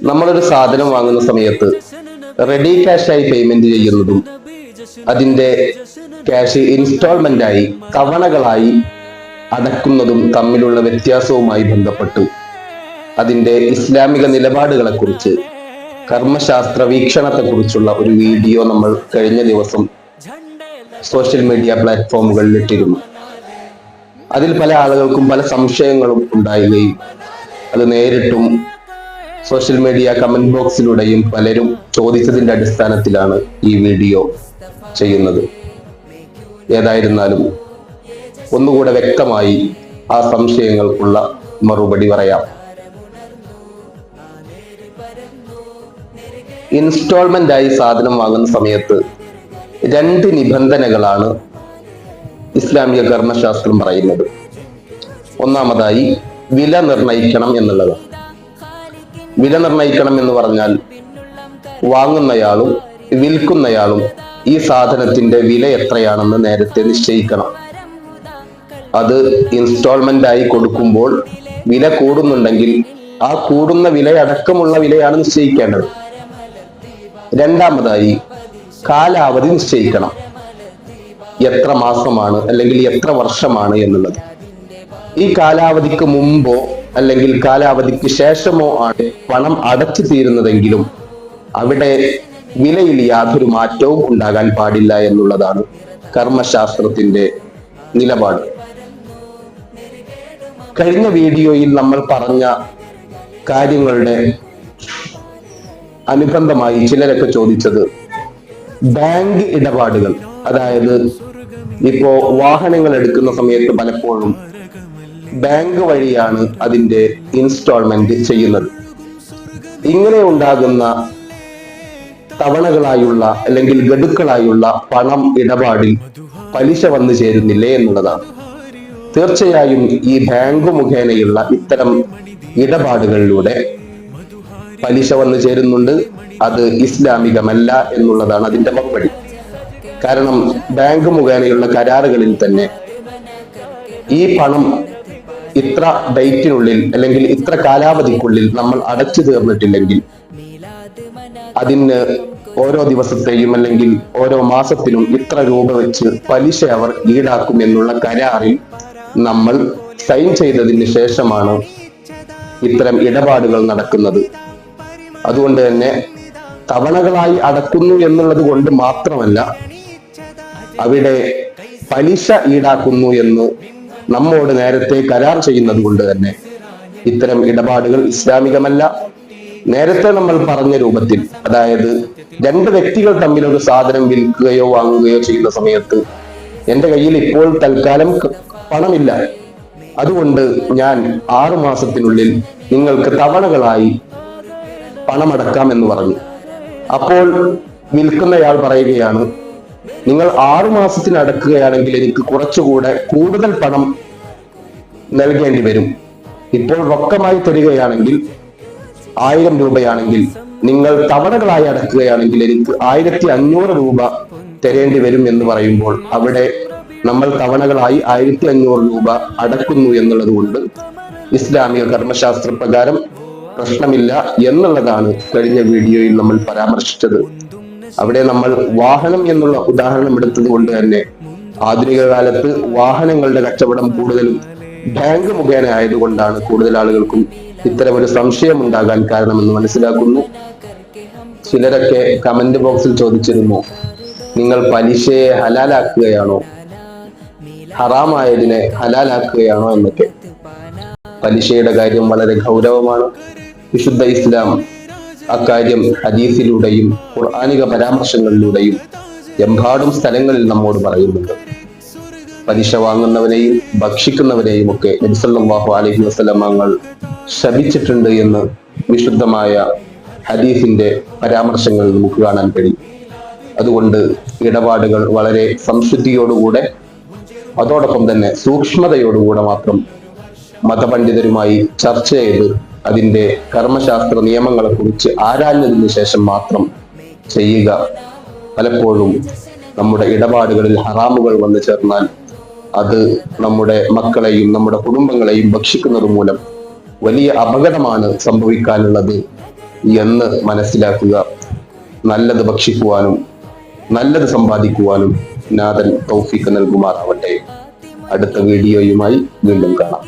നമ്മളൊരു സാധനം വാങ്ങുന്ന സമയത്ത് റെഡി ക്യാഷായി പേയ്മെന്റ് ചെയ്യുന്നതും അതിന്റെ ക്യാഷ് ഇൻസ്റ്റാൾമെന്റ് ആയി തവണകളായി അടക്കുന്നതും തമ്മിലുള്ള വ്യത്യാസവുമായി ബന്ധപ്പെട്ടു അതിന്റെ ഇസ്ലാമിക നിലപാടുകളെ കുറിച്ച് കർമ്മശാസ്ത്ര വീക്ഷണത്തെ കുറിച്ചുള്ള ഒരു വീഡിയോ നമ്മൾ കഴിഞ്ഞ ദിവസം സോഷ്യൽ മീഡിയ പ്ലാറ്റ്ഫോമുകളിൽ ഇട്ടിരുന്നു. അതിൽ പല ആളുകൾക്കും പല സംശയങ്ങളും ഉണ്ടാവുകയും അത് നേരിട്ടും സോഷ്യൽ മീഡിയ കമന്റ് ബോക്സിലൂടെയും പലരും ചോദിച്ചതിന്റെ അടിസ്ഥാനത്തിലാണ് ഈ വീഡിയോ ചെയ്യുന്നത്. ഏതായിരുന്നാലും ഒന്നുകൂടെ വ്യക്തമായി ആ സംശയങ്ങൾക്കുള്ള മറുപടി പറയാം. ഇൻസ്റ്റാൾമെന്റ് ആയി സാധനം വാങ്ങുന്ന സമയത്ത് രണ്ട് നിബന്ധനകളാണ് ഇസ്ലാമിക കർമ്മശാസ്ത്രം പറയുന്നത്. ഒന്നാമതായി വില നിർണയിക്കണം എന്നുള്ളത് വില നിർണയിക്കണം എന്ന് പറഞ്ഞാൽ വാങ്ങുന്നയാളും വിൽക്കുന്നയാളും ഈ സാധനത്തിന്റെ വില എത്രയാണെന്ന് നേരത്തെ നിശ്ചയിക്കണം. അത് ഇൻസ്റ്റാൾമെന്റ് ആയി കൊടുക്കുമ്പോൾ വില കൂടുന്നുണ്ടെങ്കിൽ ആ കൂടുന്ന വിലയടക്കമുള്ള വിലയാണ് നിശ്ചയിക്കേണ്ടത്. രണ്ടാമതായി കാലാവധി നിശ്ചയിക്കണം. എത്ര മാസമാണ് അല്ലെങ്കിൽ എത്ര വർഷമാണ് എന്നുള്ളത്. ഈ കാലാവധിക്ക് മുമ്പോ അല്ലെങ്കിൽ കാലാവധിക്ക് ശേഷമോ ആണ് പണം അടച്ചു തീരുന്നതെങ്കിലും അവിടെ വിലയിൽ യാതൊരു മാറ്റവും ഉണ്ടാകാൻ പാടില്ല എന്നുള്ളതാണ് കർമ്മശാസ്ത്രത്തിന്റെ നിലപാട്. കഴിഞ്ഞ വീഡിയോയിൽ നമ്മൾ പറഞ്ഞ കാര്യങ്ങളുടെ അനുബന്ധമായി ചിലരൊക്കെ ചോദിച്ചത് ബാങ്ക് ഇടപാടുകൾ അതായത് ഇപ്പോ വാഹനങ്ങൾ എടുക്കുന്ന സമയത്ത് പലപ്പോഴും ബാങ്ക് വഴിയാണ് അതിന്റെ ഇൻസ്റ്റാൾമെന്റ് ചെയ്യുന്നത്. ഇങ്ങനെ ഉണ്ടാകുന്ന തവണകളായുള്ള അല്ലെങ്കിൽ ഗഡുക്കളായുള്ള പണം ഇടപാടിൽ പലിശ വന്നു ചേരുന്നില്ലേ എന്നുള്ളതാണ്. തീർച്ചയായും ഈ ബാങ്ക് മുഖേനയുള്ള ഇത്തരം ഇടപാടുകളിലൂടെ പലിശ വന്നു ചേരുന്നുണ്ട്. അത് ഇസ്ലാമികമല്ല എന്നുള്ളതാണ് അതിന്റെ മറുപടി. കാരണം ബാങ്ക് മുഖേനയുള്ള കരാറുകളിൽ തന്നെ ഈ പണം ഇത്ര ഡേറ്റിനുള്ളിൽ അല്ലെങ്കിൽ ഇത്ര കാലാവധിക്കുള്ളിൽ നമ്മൾ അടച്ചു തീർന്നിട്ടില്ലെങ്കിൽ അതിന് ഓരോ ദിവസത്തെയും അല്ലെങ്കിൽ ഓരോ മാസത്തിലും ഇത്ര രൂപ വെച്ച് പലിശ അവർ ഈടാക്കും എന്നുള്ള കരാറിൽ നമ്മൾ സൈൻ ചെയ്തതിന് ശേഷമാണ് ഇത്തരം ഇടപാടുകൾ നടക്കുന്നത്. അതുകൊണ്ട് തന്നെ തവണകളായി അടക്കുന്നു എന്നുള്ളത് കൊണ്ട് മാത്രമല്ല അവിടെ പലിശ ഈടാക്കുന്നു എന്ന് നമ്മോട് നേരത്തെ കരാർ ചെയ്യുന്നത് കൊണ്ട് തന്നെ ഇത്തരം ഇടപാടുകൾ ഇസ്ലാമികമല്ല. നേരത്തെ നമ്മൾ പറഞ്ഞ രൂപത്തിൽ അതായത് രണ്ട് വ്യക്തികൾ തമ്മിൽ ഒരു സാധനം വിൽക്കുകയോ വാങ്ങുകയോ ചെയ്യുന്ന സമയത്ത് എന്റെ കയ്യിൽ ഇപ്പോൾ തൽക്കാലം പണമില്ല. അതുകൊണ്ട് ഞാൻ ആറു മാസത്തിനുള്ളിൽ നിങ്ങൾക്ക് തവണകളായി പണമടക്കാം എന്ന് പറഞ്ഞു. അപ്പോൾ വിൽക്കുന്നയാൾ പറയുകയാണ് നിങ്ങൾ ആറു മാസത്തിന് അടക്കുകയാണെങ്കിൽ എനിക്ക് കുറച്ചുകൂടെ കൂടുതൽ പണം നൽകേണ്ടി വരും. ഇപ്പോൾ റൊക്കമായി തരികയാണെങ്കിൽ ആയിരം രൂപയാണെങ്കിൽ നിങ്ങൾ തവണകളായി അടക്കുകയാണെങ്കിൽ എനിക്ക് ആയിരത്തി അഞ്ഞൂറ് രൂപ തരേണ്ടി വരും എന്ന് പറയുമ്പോൾ അവിടെ നമ്മൾ തവണകളായി ആയിരത്തി അഞ്ഞൂറ് രൂപ അടക്കുന്നു എന്നുള്ളത് കൊണ്ട് ഇസ്ലാമിക കർമ്മശാസ്ത്ര പ്രകാരം പ്രശ്നമില്ല എന്നുള്ളതാണ് കഴിഞ്ഞ വീഡിയോയിൽ നമ്മൾ പരാമർശിച്ചത്. അവിടെ നമ്മൾ വാഹനം എന്നുള്ള ഉദാഹരണം എടുത്തത് കൊണ്ട് തന്നെ ആധുനിക കാലത്ത് വാഹനങ്ങളുടെ കച്ചവടം കൂടുതലും ബാങ്ക് മുഖേന ആയതുകൊണ്ടാണ് കൂടുതൽ ആളുകൾക്കും ഇത്തരമൊരു സംശയം ഉണ്ടാകാൻ കാരണമെന്ന് മനസ്സിലാക്കുന്നു. ചിലരൊക്കെ കമന്റ് ബോക്സിൽ ചോദിച്ചിരുന്നു നിങ്ങൾ പലിശയെ ഹലാലാക്കുകയാണോ? ഹറാമായതിനെ ഹലാലാക്കുകയാണോ? എന്നൊക്കെ. പലിശയുടെ കാര്യം വളരെ ഗൗരവമാണ്. വിശുദ്ധ ഇസ്ലാം അക്കാര്യം ഹദീസിലൂടെയും ഖുർആാനിക പരാമർശങ്ങളിലൂടെയും എമ്പാടും സ്ഥലങ്ങളിൽ നമ്മോട് പറയുന്നുണ്ട്. പലിശ വാങ്ങുന്നവരെയും ഭക്ഷിക്കുന്നവരെയും ഒക്കെ നബിസല്ലാഹു അലഹി വസ്ലമങ്ങൾ ശപിച്ചിട്ടുണ്ട് എന്ന് വിശുദ്ധമായ ഹദീസിന്റെ പരാമർശങ്ങൾ നമുക്ക് കാണാൻ കഴിയും. അതുകൊണ്ട് ഇടപാടുകൾ വളരെ സംശുദ്ധിയോടുകൂടെ അതോടൊപ്പം തന്നെ സൂക്ഷ്മതയോടുകൂടെ മാത്രം മതപണ്ഡിതരുമായി ചർച്ച ചെയ്ത് അതിന്റെ കർമ്മശാസ്ത്ര നിയമങ്ങളെ കുറിച്ച് ആരാഞ്ഞതിന് ശേഷം മാത്രം ചെയ്യുക. പലപ്പോഴും നമ്മുടെ ഇടപാടുകളിൽ ഹറാമുകൾ വന്നു ചേർന്നാൽ അത് നമ്മുടെ മക്കളെയും നമ്മുടെ കുടുംബങ്ങളെയും ഭക്ഷിക്കുന്നത് മൂലം വലിയ അപകടമാണ് സംഭവിക്കാനുള്ളത് എന്ന് മനസ്സിലാക്കുക. നല്ലത് ഭക്ഷിക്കുവാനും നല്ലത് സമ്പാദിക്കുവാനും നാഥൻ തൗഫീക്ക് നൽകുമാറാവട്ടെ. അടുത്ത വീഡിയോയുമായി വീണ്ടും കാണാം.